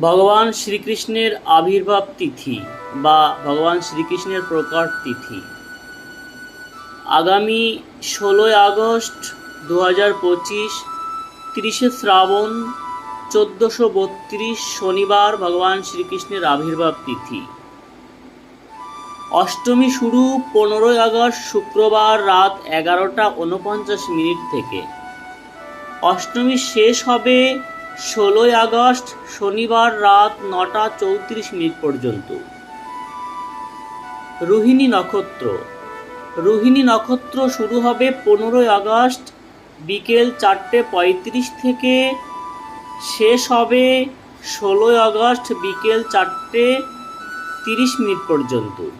ভগবান শ্রীকৃষ্ণের আবির্ভাব তিথি বা ভগবান শ্রীকৃষ্ণের প্রকট তিথি। আগামী ষোলোই আগস্ট দু হাজার পঁচিশ, তিরিশে শ্রাবণ, চোদ্দোশো বত্রিশ শনিবার ভগবান শ্রীকৃষ্ণের আবির্ভাব তিথি। অষ্টমী শুরু পনেরোই আগস্ট শুক্রবার রাত এগারোটা উনপঞ্চাশ মিনিট থেকে। অষ্টমী শেষ হবে ষোলোই আগস্ট, শনিবার রাত নটা চৌত্রিশ মিনিট পর্যন্ত। রোহিণী নক্ষত্র। রোহিণী নক্ষত্র শুরু হবে পনেরোই আগস্ট, বিকেল চারটে পঁয়ত্রিশ থেকে। শেষ হবে ষোলোই আগস্ট, বিকেল চারটে তিরিশ মিনিট পর্যন্ত।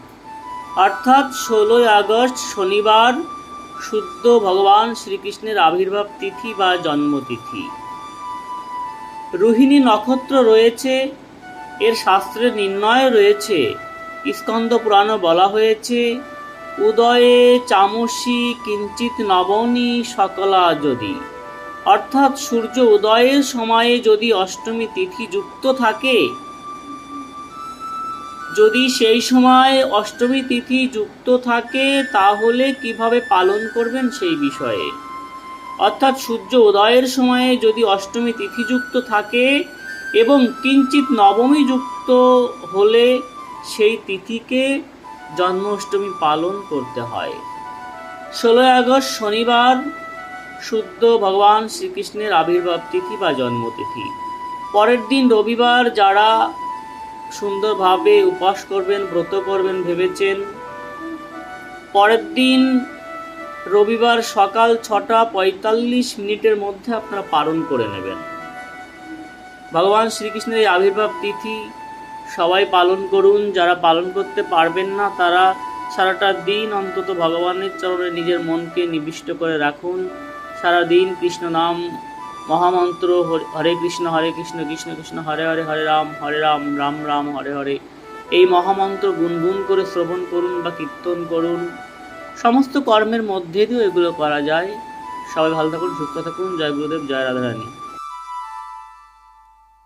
অর্থাৎ ষোলোই আগস্ট, শনিবার, শুদ্ধ ভগবান শ্রীকৃষ্ণের আবির্ভাব তিথি বা জন্মতিথি। রোহিণী নক্ষত্র রয়েছে, এর শাস্ত্রের নির্ণয় রয়েছে স্কন্দ পুরাণে বলা হয়েছে, উদয়ে চামসি কিঞ্চিত নবনী সকলা যদি। অর্থাৎ সূর্য উদয়ের সময়ে যদি অষ্টমী তিথি যুক্ত থাকে, যদি সেই সময় অষ্টমী তিথি যুক্ত থাকে, তাহলে কীভাবে পালন করবেন সেই বিষয়ে? অর্থাৎ সূর্য উদয়ের সময়ে যদি অষ্টমী তিথি যুক্ত থাকে এবং কিঞ্চিত নবমী যুক্ত হলে সেই তিথিকে জন্মাষ্টমী পালন করতে হয়। ষোলোই আগস্ট শনিবার, শুদ্ধ ভগবান শ্রীকৃষ্ণের আবির্ভাব তিথি বা জন্মতিথি। পরের দিন রবিবার যারা সুন্দরভাবে উপাস করবেন, ব্রত করবেন, ভেবেছেন, পরের দিন রবিবার সকাল ছটা পঁয়তাল্লিশ মিনিটের মধ্যে আপনারা পালন করে নেবেন। ভগবান শ্রীকৃষ্ণের এই আবির্ভাব তিথি সবাই পালন করুন। যারা পালন করতে পারবেন না, তারা সারাটা দিন অন্তত ভগবানের চরণে নিজের মনকে নিবিষ্ট করে রাখুন। সারা দিন কৃষ্ণ নাম মহামন্ত্র হরে- কৃষ্ণ, হরে কৃষ্ণ কৃষ্ণ কৃষ্ণ, হরে হরে হরে রাম হরে রাম রাম রাম, হরে হরে। এই মহামন্ত্র গুনগুন করে শ্রবণ করুন বা কীর্তন করুন। সমস্ত কর্মের মধ্যে দিয়েও এগুলো করা যায়। সবাই ভালো থাকুন, সুস্থ থাকুন। জয় গুরুদেব, জয় রাধারানী।